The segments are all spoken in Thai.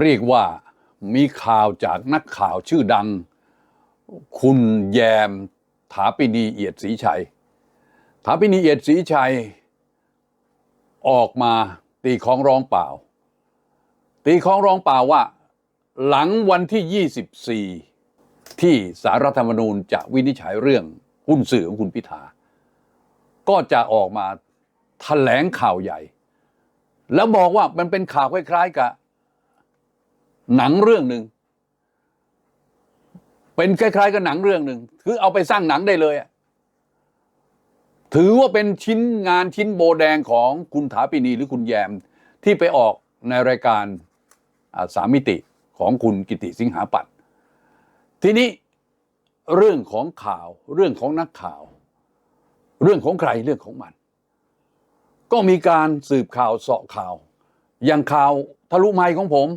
เรียกว่ามีข่าวจากนักข่าวชื่อดัง คุณแยมถาปินีเอียดศรีชัย ถาปินีเอียดศรีชัย ออกมาตีของร้องเปล่า ตีของร้องเปล่าว่า หลังวันที่ 24 ที่สารรัฐธรรมนูญจะวินิจฉัยเรื่องหุ้นสื่อของคุณพิธา ก็จะออกมาแถลงข่าวใหญ่ แล้วบอกว่ามันเป็นข่าวคล้ายๆกับ หนังเรื่องหนึ่งเป็นคล้าย ๆ กับหนังเรื่องหนึ่งคือเอาไปสร้างหนังได้เลยถือว่าเป็นชิ้นงานชิ้นโบแดงของคุณถาปินีหรือคุณแยม ที่ไปออกในรายการสามมิติของคุณกิติสิงหาปัตย์ทีนี้เรื่องของข่าวเรื่องของนักข่าว เรื่องของใครเรื่องของมัน ก็มีการสืบข่าวเสาะข่าว อย่างข่าวทะลุไมค์ของผม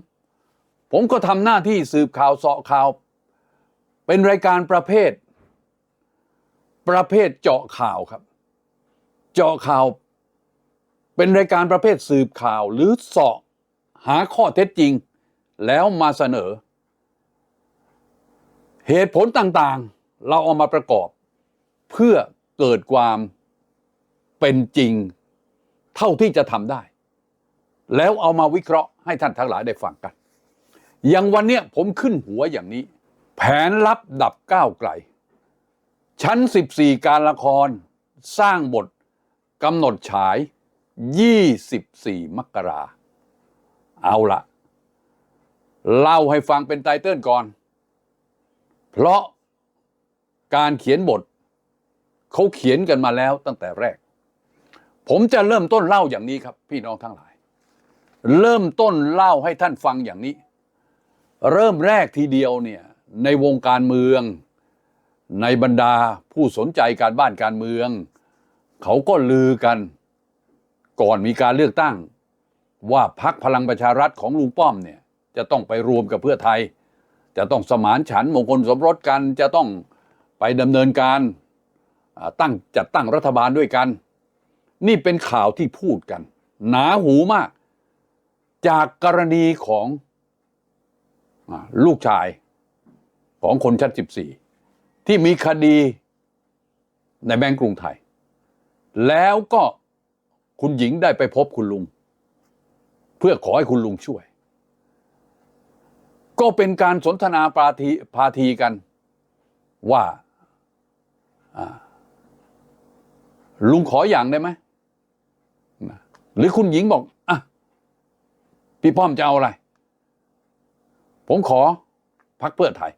ผมก็ทำหน้าที่สืบข่าวเสาะข่าว เป็นรายการประเภท ประเภทเจาะข่าวครับ เจาะข่าว เป็นรายการประเภทสืบข่าวหรือเสาะหาข้อเท็จจริง แล้วมาเสนอ เหตุผลต่างๆ เราเอามาประกอบ เพื่อเกิดความเป็นจริง เท่าที่จะทำได้ แล้วเอามาวิเคราะห์ให้ท่านทั้งหลายได้ฟังกัน อย่างวันเนี้ยผมขึ้นหัวอย่างนี้ แผนลับดับก้าวไกล ชั้น 14 การละครสร้างบทกำหนดฉาย 24 มกรา เอาละเล่าให้ฟังเป็นไตเติ้ลก่อน เพราะการเขียนบท เขาเขียนกันมาแล้วตั้งแต่แรก ผมจะเริ่มต้นเล่าอย่างนี้ครับ พี่น้องทั้งหลาย เริ่มต้นเล่าให้ท่านฟังอย่างนี้ เริ่มแรกทีเดียวเนี่ยในวงการเมือง ในบรรดาผู้สนใจการบ้านการเมือง เขาก็ลือกัน ก่อนมีการเลือกตั้ง ว่าพักพลังประชารัฐของลุงป้อมเนี่ยจะต้องไปรวมกับเพื่อไทย จะต้องสมานฉันมงคลสมรสกันจะต้องไปดำเนินการตั้งจัดตั้งรัฐบาลด้วยกัน นี่เป็นข่าวที่พูดกัน หนาหูมาก จากกรณีของ ลูกชายของคนชั้น14ที่มีคดีในแบงก์กรุงไทย แล้วก็คุณหญิงได้ไปพบคุณลุง เพื่อขอให้คุณลุงช่วย ก็เป็นการสนทนาปาทีพาทีกันว่าลุงขออย่างได้ไหม หรือคุณหญิงบอกอะพี่ป้อมจะเอาอะไร ผมขอพักเพื่อไทย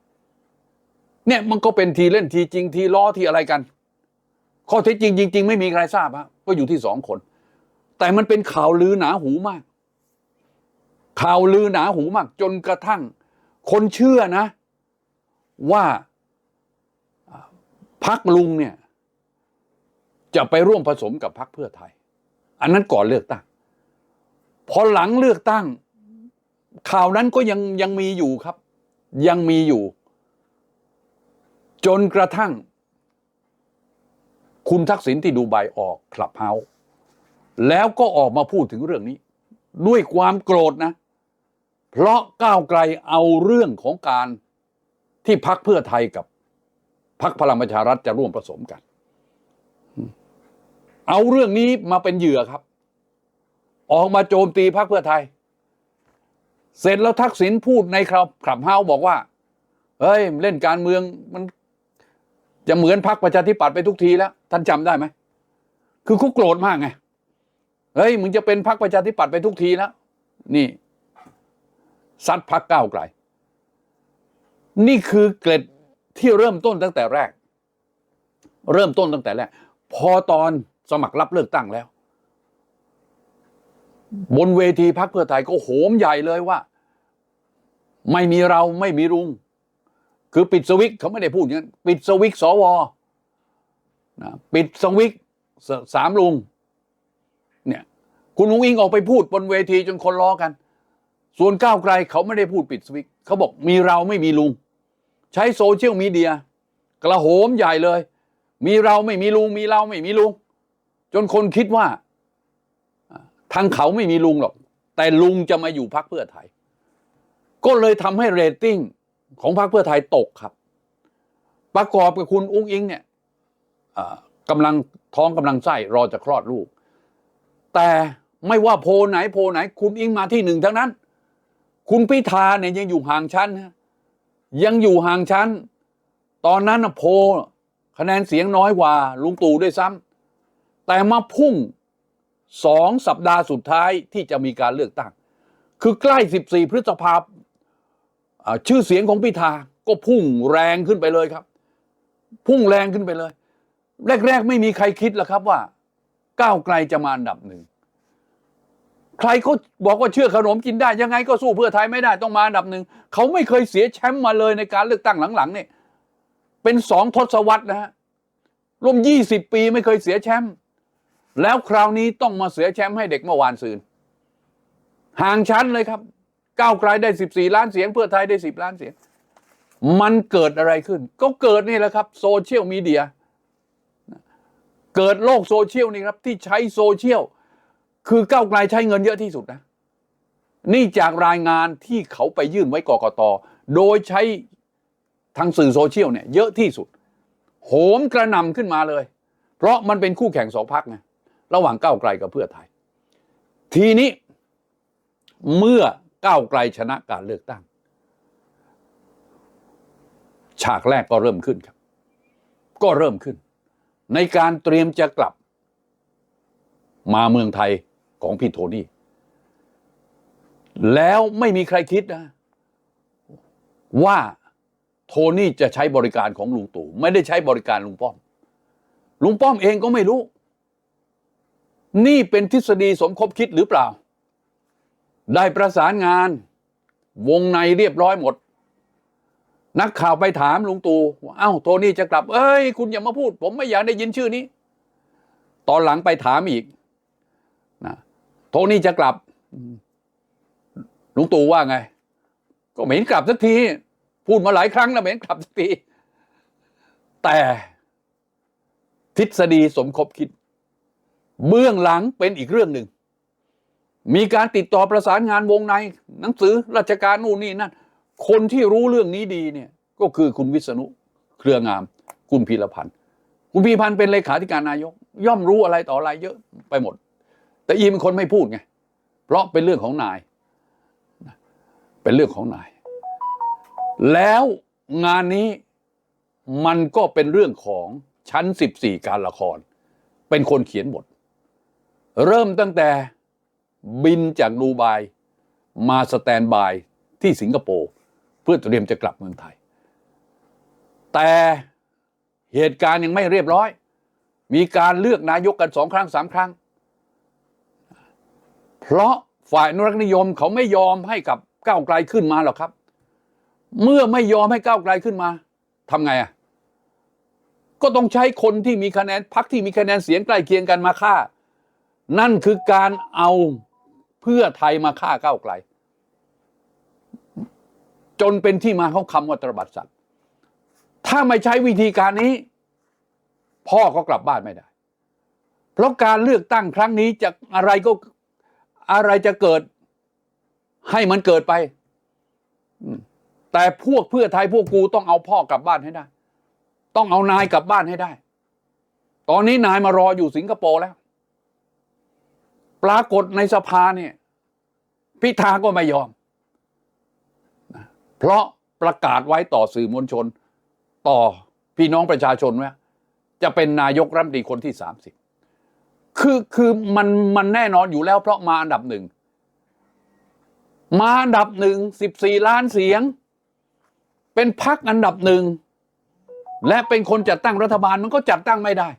เนี่ยมันก็เป็นทีเล่นทีจริงทีล้อทีอะไรกัน ข้อเท็จจริงจริง ๆ ไม่มีใครทราบฮะก็อยู่ที่สองคน แต่มันเป็นข่าวลือหนาหูมาก ข่าวลือหนาหูมาก จนกระทั่ง คนเชื่อนะ ว่าพักลุงเนี่ย จะไปร่วมผสมกับพรรคเพื่อไทย อันนั้นก่อนเลือกตั้ง พอหลังเลือกตั้ง ข่าวนั้นก็ยังยังมีอยู่ครับ ยังมีอยู่ จนกระทั่ง คุณทักษิณที่ดูไบออกคลับเฮาส์แล้วก็ออกมาพูดถึงเรื่องนี้ ด้วยความโกรธนะ เพราะก้าวไกลเอาเรื่องของการที่พักเพื่อไทยกับพักพลังประชารัฐจะร่วมผสมกัน เอาเรื่องนี้มาเป็นเหยื่อครับ ออกมาโจมตีพรรคเพื่อไทย เสร็จแล้วทักษิณพูดในครับขับเฮาบอกว่า เฮ้ย เล่นการเมืองมัน จะเหมือนพรรคประชาธิปัตย์ไปทุกทีแล้ว ท่านจำได้ไหม คือเขาโกรธมากไง เฮ้ย มึงจะเป็นพรรคประชาธิปัตย์ไปทุกทีแล้ว นี่ ซัดพรรคก้าวไกล นี่คือเกร็ดที่เริ่มต้นตั้งแต่แรก เริ่มต้นตั้งแต่แรก พอตอนสมัครรับเลือกตั้งแล้ว บนเวทีพักเพื่อไทยก็โหมใหญ่เลยว่า ไม่มีเราไม่มีลุง คือปิดสวิตช์เขาไม่ได้พูดอย่างนั้นปิดสวิตช์สวนะปิดสวิตช์สสามลุง เนี่ย คุณลุงอิงออกไปพูดบนเวทีจนคนล้อกัน ส่วนก้าวไกลเขาไม่ได้พูดปิดสวิตช์เขาบอกมีเราไม่มีลุง ใช้โซเชียลมีเดีย กระโหมใหญ่เลย มีเราไม่มีลุง มีเราไม่มีลุง จนคนคิดว่า ทางเขาไม่มีลุงหรอก แต่ลุงจะมาอยู่พักเพื่อไทย ก็เลยทำให้เรตติ้งของพรรคเพื่อไทยตกครับ ประกอบกับคุณอุ้งอิงเนี่ยอ่ากำลังท้องกำลังไส้รอจะคลอดลูก แต่ไม่ว่าโพไหนโพไหน คุณอิงมาที่หนึ่งทั้งนั้น คุณพิธาเนี่ยยังอยู่ห่างชั้นยังอยู่ห่างชั้น ตอนนั้นโพคะแนนเสียงน้อยกว่าลุงตู่ด้วยซ้ำแต่มาพุ่ง สองสัปดาห์สุดท้ายที่จะมีการเลือกตั้ง คือใกล้ 14 พฤษภาคมชื่อเสียงของพิธาก็พุ่งแรงขึ้นไปเลยครับ พุ่งแรงขึ้นไปเลย แรก ๆ ไม่มีใครคิดหรอกครับว่า ก้าวไกลจะมาอันดับหนึ่ง ใครเขาบอกว่าเชื่อขนมกินได้ ยังไงก็สู้เพื่อไทยไม่ได้ต้องมาอันดับหนึ่งเขาไม่เคยเสียแชมป์มาเลยในการเลือกตั้งหลังๆเนี่ยเป็นสองทศวรรษนะฮะรวมยี่สิบปีไม่เคยเสียแชมป์ แล้วคราวนี้ต้องมาเสียแชมป์ให้เด็กเมื่อวานซืน ห่างชั้นเลยครับก้าวไกลได้สิบสี่ล้านเสียง เพื่อไทยได้สิบล้านเสียง มันเกิดอะไรขึ้น ก็เกิดนี่แหละครับโซเชียลมีเดียเกิดโลกโซเชียลนี่ครับ ที่ใช้โซเชียลคือก้าวไกลใช้เงินเยอะที่สุดนะ นี่จากรายงานที่เขาไปยื่นไว้กกตโดยใช้ทางสื่อโซเชียลเนี่ยเยอะที่สุด โหมกระนำขึ้นมาเลย เพราะมันเป็นคู่แข่งสองพักไง ระหว่างก้าวไกลกับเพื่อไทย ทีนี้เมื่อก้าวไกลชนะการเลือกตั้ง ฉากแรกก็เริ่มขึ้นครับ ก็เริ่มขึ้น ในการเตรียมจะกลับ มาเมืองไทยของพี่โทนี่ แล้วไม่มีใครคิดนะ ว่าโทนี่จะใช้บริการของลุงตู่ไม่ได้ใช้บริการลุงป้อม ลุงป้อมเองก็ไม่รู้ นี่เป็นทฤษฎีสมคบคิดหรือเปล่า ได้ประสานงาน วงในเรียบร้อยหมด นักข่าวไปถามลุงตู่ว่าเอ้าโทนี่จะกลับ เอ้ย คุณอย่ามาพูด ผมไม่อยากได้ยินชื่อนี้ ตอนหลังไปถามอีกนะโทนี่จะกลับลุงตู่ว่าไง ก็ไม่เห็นกลับสักที พูดมาหลายครั้งแล้วไม่เห็นกลับสักที แต่ทฤษฎีสมคบคิด เบื้องหลังเป็นอีกเรื่องหนึ่ง มีการติดต่อประสานงานวงใน หนังสือราชการนู่นนี่นั่นคนที่รู้เรื่องนี้ดีเนี่ยก็คือคุณวิษณุเครืองาม คุณพีรพันธ์คุณพีรพันธ์เป็นเลขาธิการนายก ย่อมรู้อะไรต่ออะไรเยอะไปหมด แต่อีเป็นคนไม่พูดไงเพราะเป็นเรื่องของนาย เป็นเรื่องของนาย แล้วงานนี้มันก็เป็นเรื่องของชั้น 14 การละคร เป็นคนเขียนบท เริ่มตั้งแต่บินจากดูไบมาสแตนบายที่สิงคโปร์เพื่อเตรียมจะกลับเมืองไทย แต่เหตุการณ์ยังไม่เรียบร้อย มีการเลือกนายกกันสองครั้งสามครั้ง เพราะฝ่ายนุรักนิยมเขาไม่ยอมให้กับก้าวไกลขึ้นมาหรอกครับ เมื่อไม่ยอมให้ก้าวไกลขึ้นมาทำไงอะก็ต้องใช้คนที่มีคะแนนพักที่มีคะแนนเสียงใกล้เคียงกันมาฆ่า นั่นคือการเอาเพื่อไทยมาฆ่าก้าวไกล จนเป็นที่มาของคำว่าตรบัดสัตว์ ถ้าไม่ใช้วิธีการนี้ พ่อก็กลับบ้านไม่ได้ เพราะการเลือกตั้งครั้งนี้จะอะไรก็อะไรจะเกิดให้มันเกิดไป แต่พวกเพื่อไทยพวกกูต้องเอาพ่อกลับบ้านให้ได้ ต้องเอานายกลับบ้านให้ได้ ตอนนี้นายมารออยู่สิงคโปร์แล้ว ปรากฏในสภาเนี่ยพิธาก็ไม่ยอม เพราะประกาศไว้ต่อสื่อมวลชน ต่อพี่น้องประชาชนว่าจะเป็นนายกรัฐมนตรีคนที่สามสิบคือคือมันมันแน่นอนอยู่แล้วเพราะมาอันดับหนึ่ง มาอันดับหนึ่งสิบสี่ล้านเสียง เป็นพักอันดับหนึ่ง และเป็นคนจัดตั้งรัฐบาลมันก็จัดตั้งไม่ได้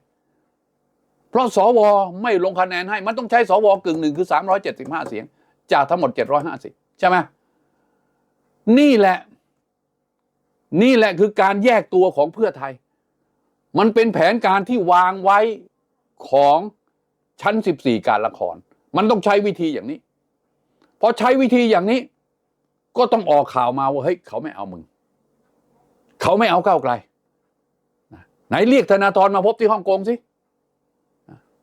เพราะสวไม่ลงคะแนนให้มันต้องใช้สวกึ่งหนึ่งคือสามร้อยเจ็ดสิบห้าเสียง จากทั้งหมดเจ็ดร้อยห้าสิบใช่ไหมนี่แหละ นี่แหละคือการแยกตัวของเพื่อไทย มันเป็นแผนการที่วางไว้ของชั้นสิบสี่การละคร มันต้องใช้วิธีอย่างนี้พอใช้วิธีอย่างนี้ ก็ต้องออกข่าวมาว่าเฮ้ยเขาไม่เอามึง เขาไม่เอาก้าวไกลไหนเรียกธนาธรมาพบที่ฮ่องกงสิ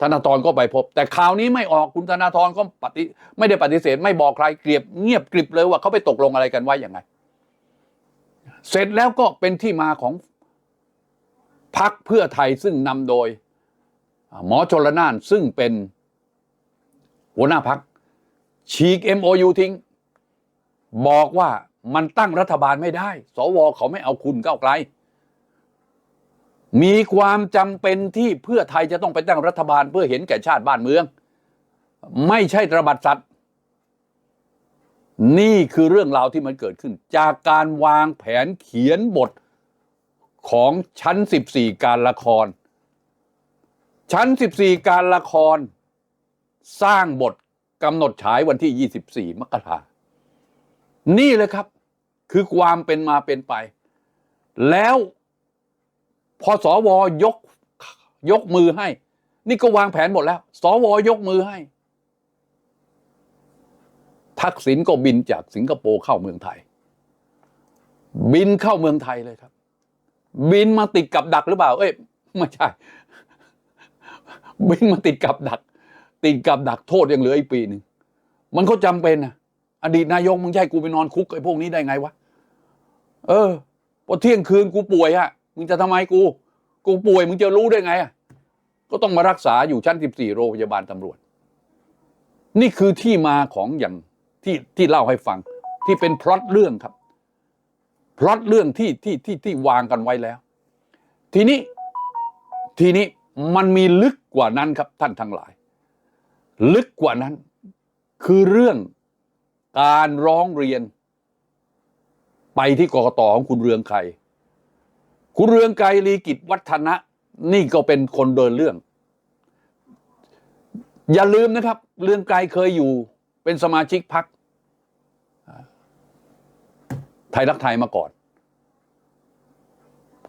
ธนาธรก็ไปพบ แต่ข่าวนี้ไม่ออกคุณธนาธรก็ปฏิไม่ได้ปฏิเสธ ไม่บอกใครเกลียบเงียบกริบเลยว่าเขาไปตกลงอะไรกันไว้ยังไง เสร็จแล้วก็เป็นที่มาของพักเพื่อไทยซึ่งนำโดย หมอชลนานซึ่งเป็นหัวหน้าพักฉีก MOU ทิ้ง บอกว่ามันตั้งรัฐบาลไม่ได้ สวเขาไม่เอาคุณก้าวไกล มีความจำเป็นที่เพื่อไทยจะต้องไปตั้งรัฐบาลเพื่อเห็นแก่ชาติบ้านเมือง ไม่ใช่ตระบัดสัตว์ นี่คือเรื่องราวที่มันเกิดขึ้น จากการวางแผนเขียนบทของชั้น 14 การละคร ชั้น 14 การละคร สร้างบทกำหนดฉายวันที่ 24 มกรานี่เลยครับ คือความเป็นมาเป็นไป แล้ว พอสวยกยกมือให้ นี่ก็วางแผนหมดแล้ว สวยกมือให้ ทักษิณก็บินจากสิงคโปร์เข้าเมืองไทย บินเข้าเมืองไทยเลยครับ บินมาติดกับดักหรือเปล่า เอ้ยไม่ใช่ บินมาติดกับดัก ติดกับดักโทษยังเหลืออีกปีหนึ่งมันก็จำเป็นนะอดีตนายกมึงใช่กูไปนอนคุกไอ้พวกนี้ได้ไงวะ เออพอเที่ยงคืนกูป่วยฮะ มึงจะทำไมกู กูป่วยมึงจะรู้ได้ไงอะก็ต้องมารักษาอยู่ชั้น 14 โรงพยาบาลตำรวจ นี่คือที่มาของอย่างที่ที่เล่าให้ฟังที่เป็นพล็อตเรื่องครับพล็อตเรื่องที่ที่ที่ที่วางกันไว้แล้ว ทีนี้ทีนี้มันมีลึกกว่านั้นครับท่านทั้งหลาย ลึกกว่านั้น คือเรื่องการร้องเรียน ไปที่กกตของคุณเรืองไกร คุณเรืองไกรลีกิจวัฒนะ นี่ก็เป็นคนเดินเรื่อง อย่าลืมนะครับ เรืองไกรเคยอยู่เป็นสมาชิกพรรคไทยรักไทยมาก่อน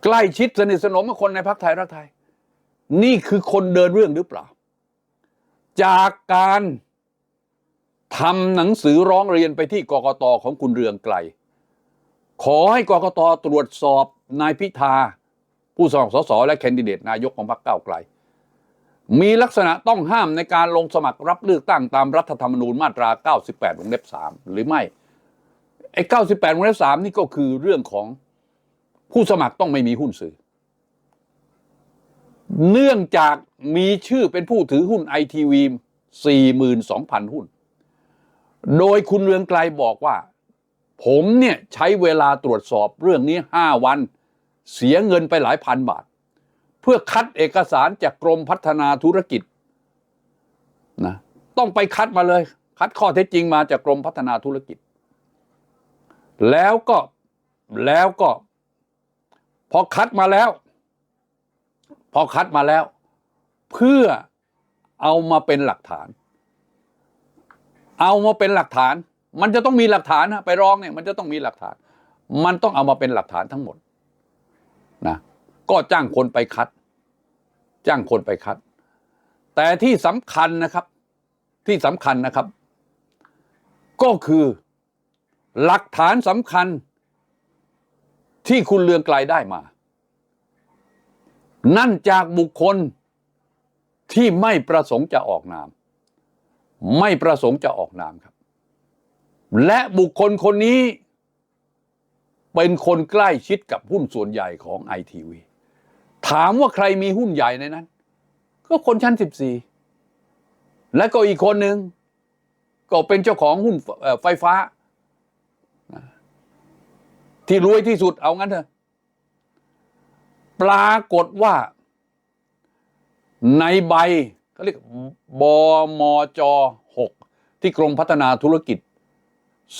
ใกล้ชิดสนิทสนมกับคนในพรรคไทยรักไทย นี่คือคนเดินเรื่องหรือเปล่า จากการทำหนังสือร้องเรียนไปที่กกตของคุณเรืองไกรขอให้กกตตรวจสอบ นายพิธา ผู้สมัครสสและแคนดิเดตนายกของพรรคก้าวไกล มีลักษณะต้องห้ามในการลงสมัครรับเลือกตั้งตามรัฐธรรมนูญมาตรา 98วงเล็บ3หรือไม่ไอ้98วงเล็บ3นี่ก็คือเรื่องของผู้สมัครต้องไม่มีหุ้นสื่อ เนื่องจากมีชื่อเป็นผู้ถือหุ้นไอทีวี42,000 หุ้น โดยคุณเรืองไกลบอกว่า ผมเนี่ยใช้เวลาตรวจสอบเรื่องนี้ 5 วัน เสียเงินไปหลายพันบาท เพื่อคัดเอกสารจากกรมพัฒนาธุรกิจนะต้องไปคัดมาเลย คัดข้อเท็จจริงมาจากกรมพัฒนาธุรกิจ แล้วก็แล้วก็ พอคัดมาแล้ว พอคัดมาแล้ว เพื่อเอามาเป็นหลักฐาน เอามาเป็นหลักฐาน มันจะต้องมีหลักฐานนะไปร้องเนี่ย มันจะต้องมีหลักฐาน มันต้องเอามาเป็นหลักฐานทั้งหมด นะก็จ้างคนไปคัด จ้างคนไปคัด แต่ที่สำคัญนะครับ ที่สำคัญนะครับ ก็คือหลักฐานสำคัญ ที่คุณเลืองไกลได้มา นั่นจากบุคคลที่ไม่ประสงค์จะออกนาม ไม่ประสงค์จะออกนามครับ และบุคคลคนนี้ เป็นคนใกล้ชิดกับหุ้นส่วนใหญ่ของไอทีวีถามว่าใครมีหุ้นใหญ่ในนั้น ก็คนชั้นสิบสี่และก็อีกคนหนึ่งก็เป็นเจ้าของหุ้นไฟฟ้า ที่รวยที่สุดเอางั้นเถอะปรากฏว่า ในใบเขาเรียกบมจหกที่กรมพัฒนาธุรกิจ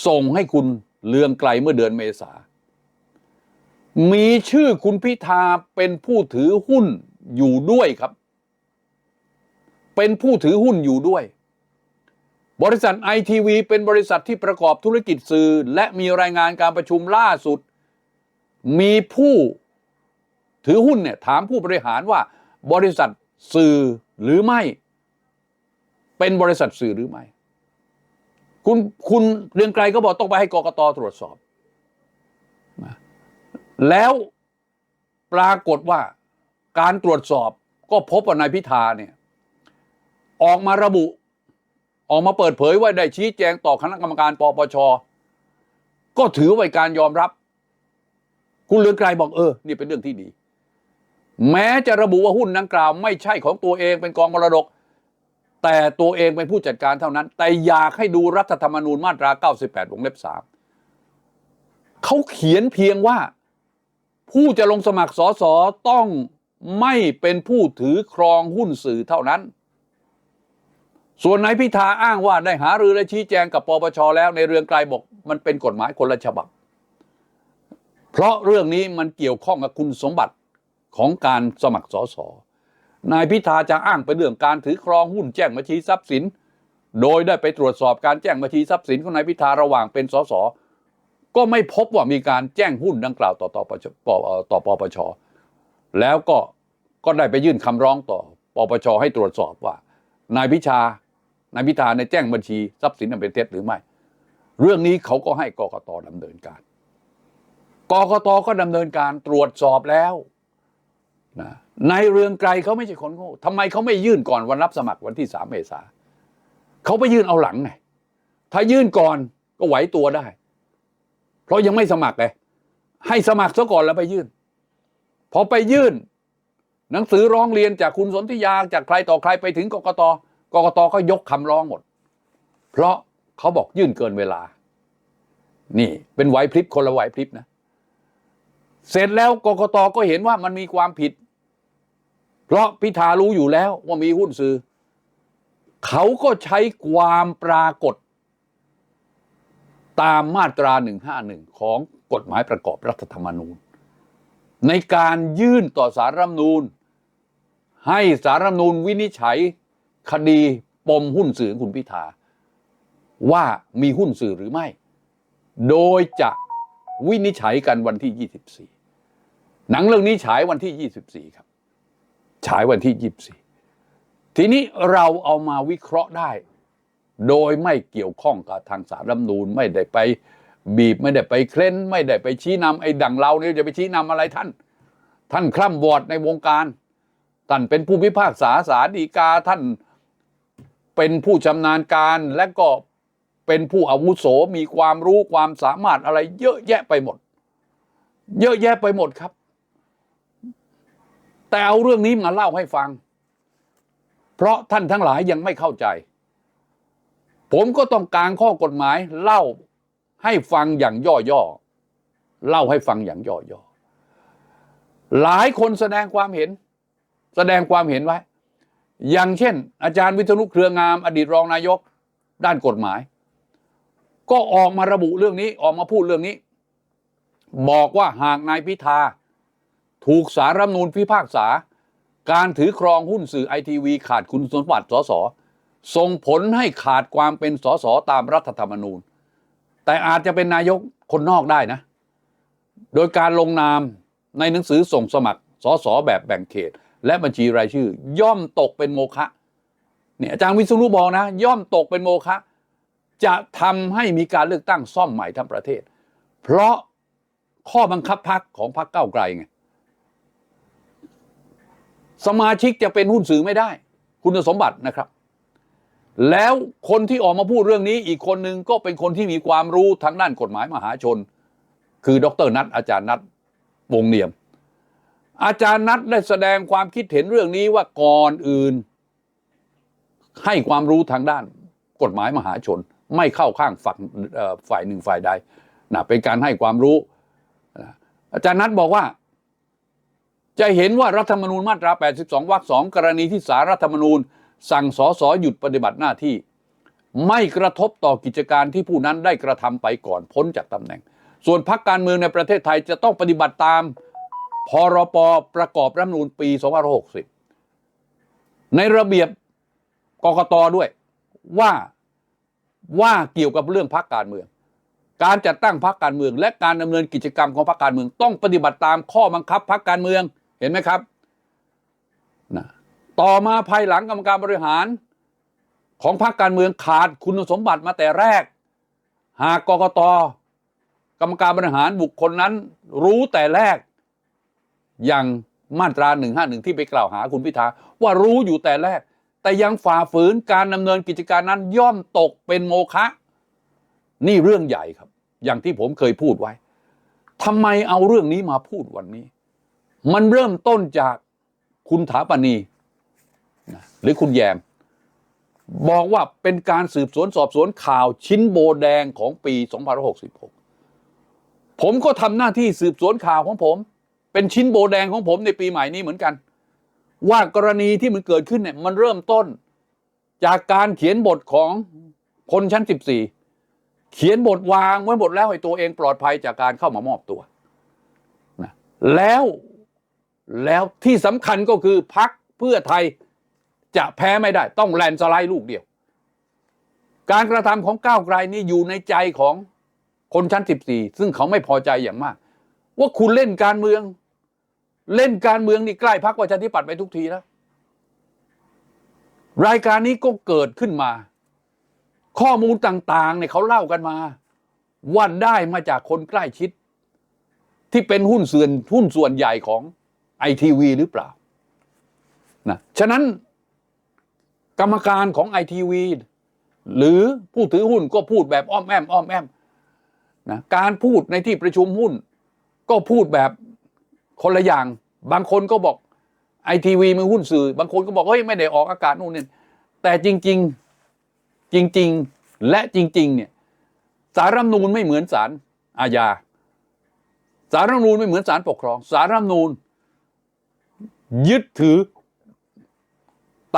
ส่งให้คุณเลืองไกลเมื่อเดือนเมษา มีชื่อคุณพิธาเป็นผู้ถือหุ้นอยู่ด้วยครับ เป็นผู้ถือหุ้นอยู่ด้วย บริษัทไอทีวีเป็นบริษัทที่ประกอบธุรกิจสื่อ และมีรายงานการประชุมล่าสุด มีผู้ถือหุ้นเนี่ยถามผู้บริหารว่า บริษัทสื่อหรือไม่ เป็นบริษัทสื่อหรือไม่ คุณคุณเรืองไกลก็บอกต้องไปให้กกตตรวจสอบ แล้วปรากฏว่าการตรวจสอบก็พบว่านายพิธาเนี่ยออกมาระบุ ออกมาเปิดเผยว่าได้ชี้แจงต่อคณะกรรมการปปช ก็ถือว่าเป็นการยอมรับ คุณเลืองไกลบอกเออ นี่เป็นเรื่องที่ดี แม้จะระบุว่าหุ้นดังกล่าว ไม่ใช่ของตัวเองเป็นกองมรดก แต่ตัวเองเป็นผู้จัดการเท่านั้น แต่อยากให้ดูรัฐธรรมนูญมาตรา 98วงเล็บ3เขาเขียนเพียงว่า ผู้จะลงสมัครสสต้องไม่เป็นผู้ถือครองหุ้นสื่อเท่านั้น ส่วนนายพิธาอ้างว่าได้หารือและชี้แจงกับปปชแล้วในเรื่องไกลบอกมันเป็นกฎหมายคนละฉบับ เพราะเรื่องนี้มันเกี่ยวข้องกับคุณสมบัติของการสมัครสสนายพิธาจะอ้างไปเรื่องการถือครองหุ้นแจ้งบัญชีทรัพย์สิน โดยได้ไปตรวจสอบการแจ้งบัญชีทรัพย์สินของนายพิธาระหว่างเป็นสส ก็ไม่พบว่ามีการแจ้งหุ้นดังกล่าวต่อต่อปชปต่อปปชแล้วก็ก็ได้ไปยื่นคำร้องต่อปปชให้ตรวจสอบว่า นายพิชานายพิธาในแจ้งบัญชีทรัพย์สินอันเป็นเท็จหรือไม่ เรื่องนี้เขาก็ให้กกตดำเนินการกกตก็ดำเนินการตรวจสอบแล้วนะในเรืองไกลเขาไม่ใช่คนโง่ทำไมเขาไม่ยื่นก่อนวันรับสมัครวันที่สามเมษาเขาไปยื่นเอาหลังไงถ้ายื่นก่อนก็ไหวตัวได้ เพราะยังไม่สมัครไงให้สมัครซะก่อนแล้วไปยื่น พอไปยื่น หนังสือร้องเรียนจากคุณสนธิยาจากใครต่อใครไปถึงกกตกกตก็ยกคำร้องหมด เพราะเขาบอกยื่นเกินเวลา นี่เป็นไหวพริบคนละไหวพริบนะ เสร็จแล้วกกตก็เห็นว่ามันมีความผิด เพราะพิธารู้อยู่แล้วว่ามีหุ้นสื่อ เขาก็ใช้ความปรากฏ ตามมาตรา 151 ของกฎหมายประกอบรัฐธรรมนูญ ในการยื่นต่อสารรัฐมนูญให้สารรัฐมนูญวินิจฉัย คดีปมหุ้นสื่อของคุณพิธา ว่ามีหุ้นสื่อหรือไม่ โดยจะวินิจฉัยกันวันที่ 24 หนังเรื่องนี้ฉายวันที่ 24 ครับ ฉายวันที่ 24 ทีนี้เราเอามาวิเคราะห์ได้ โดยไม่เกี่ยวข้องกับทางสารรัฐมนูญไม่ได้ไปบีบไม่ได้ไปเคล้น ไม่ได้ไปชี้นำไอ้ดังเราเนี่ยจะไปชี้นำอะไรท่าน ท่านคร่ำวอดในวงการ ท่านเป็นผู้พิพากษาสารดีกาท่านเป็นผู้ชำนาญการและก็เป็นผู้อาวุโสมีความรู้ความสามารถอะไรเยอะแยะไปหมด เยอะแยะไปหมดครับ แต่เอาเรื่องนี้มาเล่าให้ฟัง เพราะท่านทั้งหลายยังไม่เข้าใจ ผมก็ต้องการข้อกฎหมายเล่าให้ฟังอย่างย่อๆเล่าให้ฟังอย่างย่อๆหลายคนแสดงความเห็น แสดงความเห็นไว้ อย่างเช่น อาจารย์วิษณุเครืองาม อดีตรองนายกด้านกฎหมาย ก็ออกมาระบุเรื่องนี้ออกมาพูดเรื่องนี้ บอกว่าหากนายพิธา ถูกสารรัฐนูญพิพากษา การถือครองหุ้นสื่อไอทีวีขาดคุณสมบัติสส ส่งผลให้ขาดความเป็นสสตามรัฐธรรมนูญ แต่อาจจะเป็นนายกคนนอกได้นะ โดยการลงนามในหนังสือส่งสมัครสสแบบแบ่งเขต และบัญชีรายชื่อ ย่อมตกเป็นโมฆะเนี่ยอาจารย์วิศนุบอกนะ ย่อมตกเป็นโมฆะจะทำให้มีการเลือกตั้งซ่อมใหม่ทั้งประเทศ เพราะข้อบังคับพักของพรรคก้าไกลไงสมาชิกจะเป็นหุ้นสื่อไม่ได้ คุณสมบัตินะครับ แล้วคนที่ออกมาพูดเรื่องนี้อีกคนหนึ่งก็เป็นคนที่มีความรู้ทางด้านกฎหมายมหาชน คือดรนัทอาจารย์นัทวงเนียม อาจารย์นัทได้แสดงความคิดเห็นเรื่องนี้ว่าก่อนอื่น ให้ความรู้ทางด้านกฎหมายมหาชน ไม่เข้าข้างฝั่งฝ่ายหนึ่งฝ่ายใดนะเป็นการให้ความรู้ อาจารย์นัทบอกว่า จะเห็นว่ารัฐธรรมนูญมาตรา 82 วรรคสองกรณีที่สารรัฐธรรมนูญ สั่งสอสอหยุดปฏิบัติหน้าที่ ไม่กระทบต่อกิจการที่ผู้นั้นได้กระทำไปก่อนพ้นจากตำแหน่ง ส่วนพรรคการเมืองในประเทศไทยจะต้องปฏิบัติตามพรปประกอบรัฐมนูญปี 2560 ในระเบียบกกตด้วยว่าว่าเกี่ยวกับเรื่องพรรคการเมือง การจัดตั้งพรรคการเมือง และการดำเนินกิจกรรมของพรรคการเมือง ต้องปฏิบัติตามข้อบังคับพรรคการเมืองเห็นไหมครับนะ ต่อมาภายหลังกรรมการบริหาร ของพรรคการเมืองขาดคุณสมบัติมาแต่แรก หากกกตกรรมการบริหารบุคคลนั้นรู้แต่แรก อย่างมาตรา151ที่ไปกล่าวหาคุณพิธาว่ารู้อยู่แต่แรก แต่ยังฝ่าฝืนการดำเนินกิจการนั้นย่อมตกเป็นโมฆะนี่เรื่องใหญ่ครับ อย่างที่ผมเคยพูดไว้ทำไมเอาเรื่องนี้มาพูดวันนี้ มันเริ่มต้นจากคุณถาปณี หรือคุณแยม บอกว่าเป็นการสืบสวนสอบสวนข่าวชิ้นโบแดงของปี 2566 ผมก็ทำหน้าที่สืบสวนข่าวของผม เป็นชิ้นโบแดงของผมในปีใหม่นี้เหมือนกัน ว่ากรณีที่มันเกิดขึ้นเนี่ยมันเริ่มต้น จากการเขียนบทของพลชั้น 14 เขียนบทวางไว้หมดแล้วให้ตัวเองปลอดภัยจากการเข้ามามอบตัวนะแล้วแล้วที่สำคัญก็คือพักเพื่อไทย จะแพ้ไม่ได้ ต้องแลนด์สไลด์ลูกเดียว การกระทำของก้าวไกลนี่อยู่ในใจของคนชั้น 14 ซึ่งเขาไม่พอใจอย่างมาก ว่าคุณเล่นการเมือง เล่นการเมืองนี่ใกล้พักประชาธิปัตย์ไปทุกทีแล้ว รายการนี้ก็เกิดขึ้นมา ข้อมูลต่างๆเนี่ยเขาเล่ากันมาว่าได้มาจากคนใกล้ชิด ที่เป็นหุ้นส่วนหุ้นส่วนใหญ่ของไอทีวีหรือเปล่านะฉะนั้น กรรมการของไอทีวีหรือผู้ถือหุ้นก็พูดแบบอ้อมแอมอ้อมแอมนะการพูดในที่ประชุมหุ้น ก็พูดแบบคนละอย่าง บางคนก็บอกไอทีวีมันหุ้นสื่อ บางคนก็บอกเฮ้ยไม่ได้ออกอากาศนู่นนี่แต่จริง ๆ จริง ๆ และจริง ๆ เนี่ยสารรัฐธรรมนูญไม่เหมือนสารอาญาสารรัฐธรรมนูญไม่เหมือนสารปกครองสารรัฐธรรมนูญยึดถือ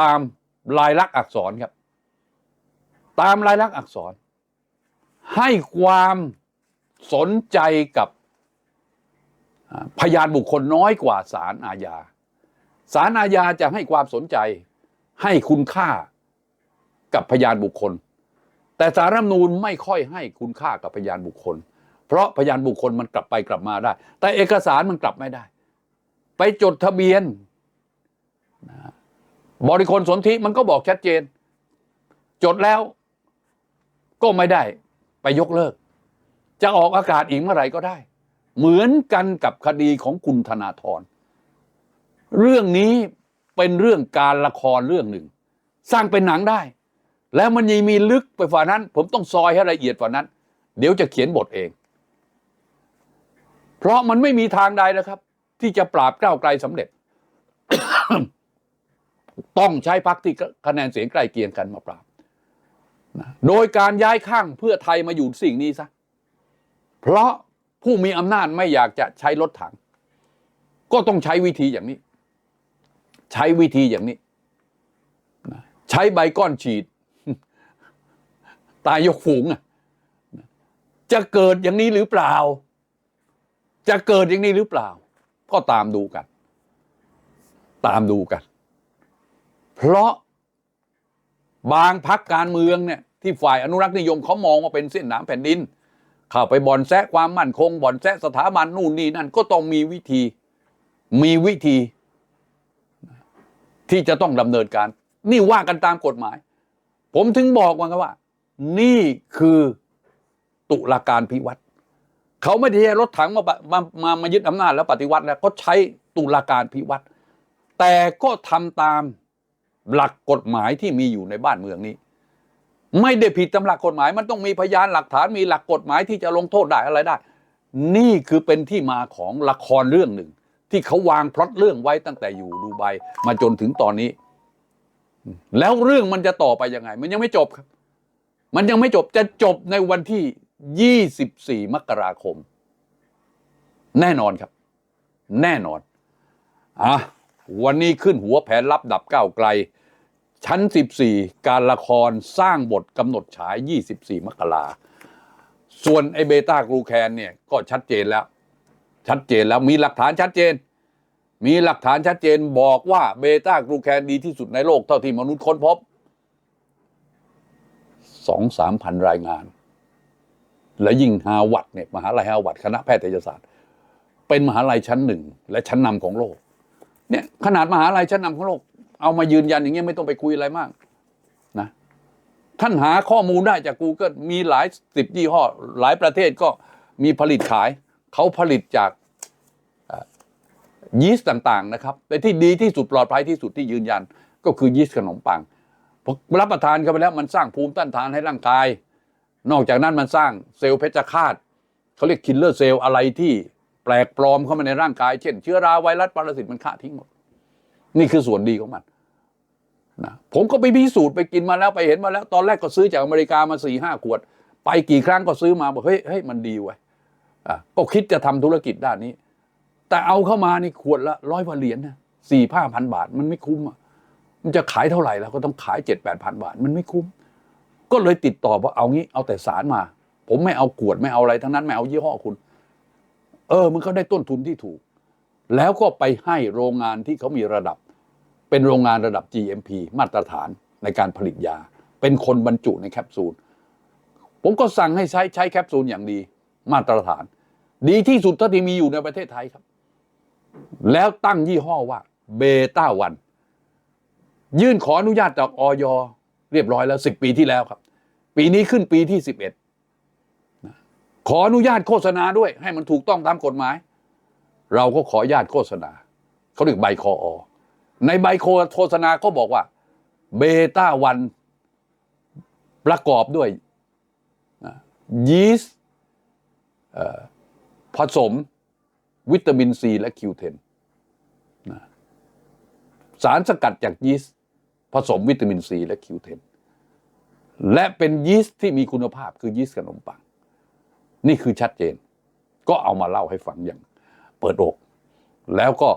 ตาม ลายลักษณ์อักษรครับ ตามลายลักษณ์อักษร ให้ความสนใจกับพยานบุคคลน้อยกว่าสารอาญาสารอาญาจะให้ความสนใจให้คุณค่ากับพยานบุคคล แต่สารรัฐมนูญไม่ค่อยให้คุณค่ากับพยานบุคคล เพราะพยานบุคคลมันกลับไปกลับมาได้ แต่เอกสารมันกลับไม่ได้ ไปจดทะเบียน บริคลสนธิมันก็บอกชัดเจน จดแล้วก็ไม่ได้ไปยกเลิก จะออกอากาศอีกเมื่อไหร่ก็ได้ เหมือนกันกับคดีของคุณธนาธรเรื่องนี้เป็นเรื่องการละครเรื่องหนึ่ง สร้างเป็นหนังได้ แล้วมันยังมีลึกไปฝ่านั้น ผมต้องซอยให้ละเอียดฝ่านั้น เดี๋ยวจะเขียนบทเอง เพราะมันไม่มีทางใดนะครับ ที่จะปราบก้าวไกลสำเร็จ ต้องใช้พักที่คะแนนเสียงใกล้เคียงกันมาปราบนะโดยการย้ายข้างเพื่อไทยมาอยู่สิ่งนี้ซะ เพราะผู้มีอำนาจไม่อยากจะใช้รถถัง ก็ต้องใช้วิธีอย่างนี้ ใช้วิธีอย่างนี้นะใช้ใบก้อนฉีด ตายยกฝูงอะจะเกิดอย่างนี้หรือเปล่า จะเกิดอย่างนี้หรือเปล่า ก็ตามดูกัน ตามดูกัน เพราะบางพักการเมืองเนี่ยที่ฝ่ายอนุรักษ์นิยมเขามองว่าเป็นเส้นหนามแผ่นดิน เข้าไปบ่อนแซะความมั่นคงบ่อนแซะสถาบันนู่นนี่นั่นก็ต้องมีวิธี มีวิธี ที่จะต้องดำเนินการ นี่ว่ากันตามกฎหมาย ผมถึงบอกว่าว่า นี่คือตุลาการพิวัตรเขาไม่ได้ใช้รถถังมามามามายึดอำนาจแล้วปฏิวัติแล้วเขาใช้ตุลาการพิวัตรแต่ก็ทำตาม หลักกฎหมายที่มีอยู่ในบ้านเมืองนี้ ไม่ได้ผิดตามหลักกฎหมาย มันต้องมีพยานหลักฐานมีหลักกฎหมายที่จะลงโทษได้อะไรได้ นี่คือเป็นที่มาของละครเรื่องหนึ่ง ที่เขาวางพล็อตเรื่องไว้ตั้งแต่อยู่ดูไบมาจนถึงตอนนี้ แล้วเรื่องมันจะต่อไปยังไง มันยังไม่จบครับ มันยังไม่จบจะจบในวันที่ 24 มกราคม แน่นอนครับ แน่นอนอะ วันนี้ขึ้นหัวแผนลับดับก้าวไกล ชั้น 14 การละครสร้างบทกำหนดฉาย 24 มกราส่วนไอเบต้ากรูแคนเนี่ยก็ชัดเจนแล้ว ชัดเจนแล้วมีหลักฐานชัดเจน มีหลักฐานชัดเจนบอกว่าเบต้ากรูแคนดีที่สุดในโลกเท่าที่มนุษย์ค้นพบสองสามพันรายงาน และยิ่งฮาวัดเนี่ยมหาลัยฮาวัดคณะแพทยศาสตร์ เป็นมหาลัยชั้นหนึ่ง และชั้นนำของโลก เนี่ยขนาดมหาลัยชั้นนำของโลก เอามายืนยันอย่างเงี้ยไม่ต้องไปคุยอะไรมากนะท่านหาข้อมูลได้จาก Google มีหลายสิบยี่ห้อ หลายประเทศก็มีผลิตขาย เขาผลิตจากยีสต์ต่างๆนะครับแต่ที่ดีที่สุดปลอดภัยที่สุดที่ยืนยัน ก็คือยีสต์ขนมปังพอรับประทานเข้าไปแล้วมันสร้างภูมิต้านทานให้ร่างกาย นอกจากนั้นมันสร้างเซลล์เพชฌฆาตเขาเรียกคิลเลอร์เซลล์อะไรที่ แปลกปลอมเข้ามาในร่างกาย เช่น เชื้อราไวรัสปรสิตมันฆ่าทิ้งหมด นี่คือส่วนดีของมันนะผมก็ไปพิสูจน์ไปกินมาแล้วไปเห็นมาแล้ว ตอนแรกก็ซื้อจากอเมริกามาสี่ห้าขวด ไปกี่ครั้งก็ซื้อมาบอกเฮ้ยเฮ้ยมันดีเว้ยอะก็คิดจะทำธุรกิจด้านนี้ แต่เอาเข้ามานี่ขวดละร้อยกว่าเหรียญนะสี่ห้าพันบาทมันไม่คุ้มอะมันจะขายเท่าไหร่แล้วก็ต้องขายเจ็ดแปดพันบาท มันไม่คุ้ม ก็เลยติดต่อว่าเอางี้เอาแต่สารมา ผมไม่เอาขวดไม่เอาอะไรทั้งนั้นไม่เอายี่ห้อคุณ เออ มันก็ได้ต้นทุนที่ถูก แล้วก็ไปให้โรงงานที่เขามีระดับ เป็นโรงงานระดับ GMP มาตรฐานในการผลิตยา เป็นคนบรรจุในแคปซูล ผมก็สั่งให้ใช้ใช้แคปซูลอย่างดี มาตรฐาน ดีที่สุดเท่าที่มีอยู่ในประเทศไทยครับ แล้วตั้งยี่ห้อว่าเบต้าวันยื่นขออนุญาตจากออยเรียบร้อยแล้วสิบปีที่แล้วครับ ปีนี้ขึ้นปีที่สิบเอ็ด ขออนุญาตโฆษณาด้วย ให้มันถูกต้องตามกฎหมาย เราก็ขออนุญาตโฆษณาเขาเรียกใบคออในใบโฆษณาก็บอกว่า เบต้าวันประกอบด้วยยีสต์ผสมวิตามินซีและคิวเทนสารสกัดจากยีสต์ผสมวิตามินซีและคิวเทนและเป็นยีสต์ที่มีคุณภาพคือยีสต์ขนมปัง นี่คือชัดเจน ก็เอามาเล่าให้ฟังอย่างเปิดอก แล้วก็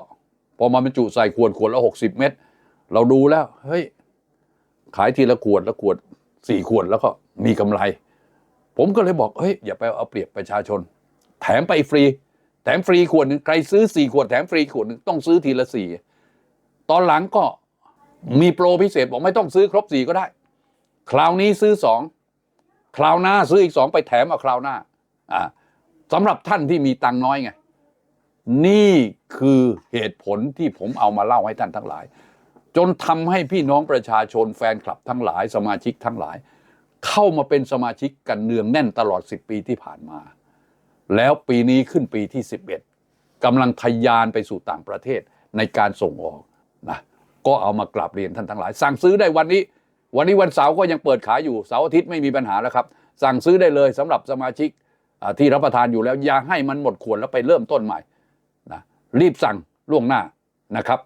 พอมาบรรจุใส่ขวดขวดละหกสิบเม็ดเราดูแล้วเฮ้ยขายทีละขวดละขวดสี่ขวดแล้วก็มีกำไร ผมก็เลยบอกเฮ้ยอย่าไปเอาเปรียบประชาชน แถมไปฟรี แถมฟรีขวดหนึ่งใครซื้อสี่ขวดแถมฟรีขวดหนึ่งต้องซื้อทีละสี่ตอนหลังก็มีโปรพิเศษบอกไม่ต้องซื้อครบสี่ก็ได้ คราวนี้ซื้อสองคราวหน้าซื้ออีกสองไปแถมเอาคราวหน้า สำหรับท่านที่มีตังน้อยไง นี่คือเหตุผลที่ผมเอามาเล่าให้ท่านทั้งหลาย จนทำให้พี่น้องประชาชนแฟนคลับทั้งหลาย สมาชิกทั้งหลาย เข้ามาเป็นสมาชิกกันเนืองแน่นตลอด 10 ปีที่ผ่านมา แล้วปีนี้ขึ้นปีที่ 11กำลังทะยานไปสู่ต่างประเทศในการส่งออกนะก็เอามากราบเรียนท่านทั้งหลาย สั่งซื้อได้วันนี้ วันนี้วันเสาร์ก็ยังเปิดขายอยู่เสาร์อาทิตย์ไม่มีปัญหาแล้วครับ สั่งซื้อได้เลยสำหรับสมาชิก ที่รับประทานอยู่แล้วอย่าให้มันหมดขวดแล้วไปเริ่มต้นใหม่นะรีบสั่งล่วงหน้านะครับ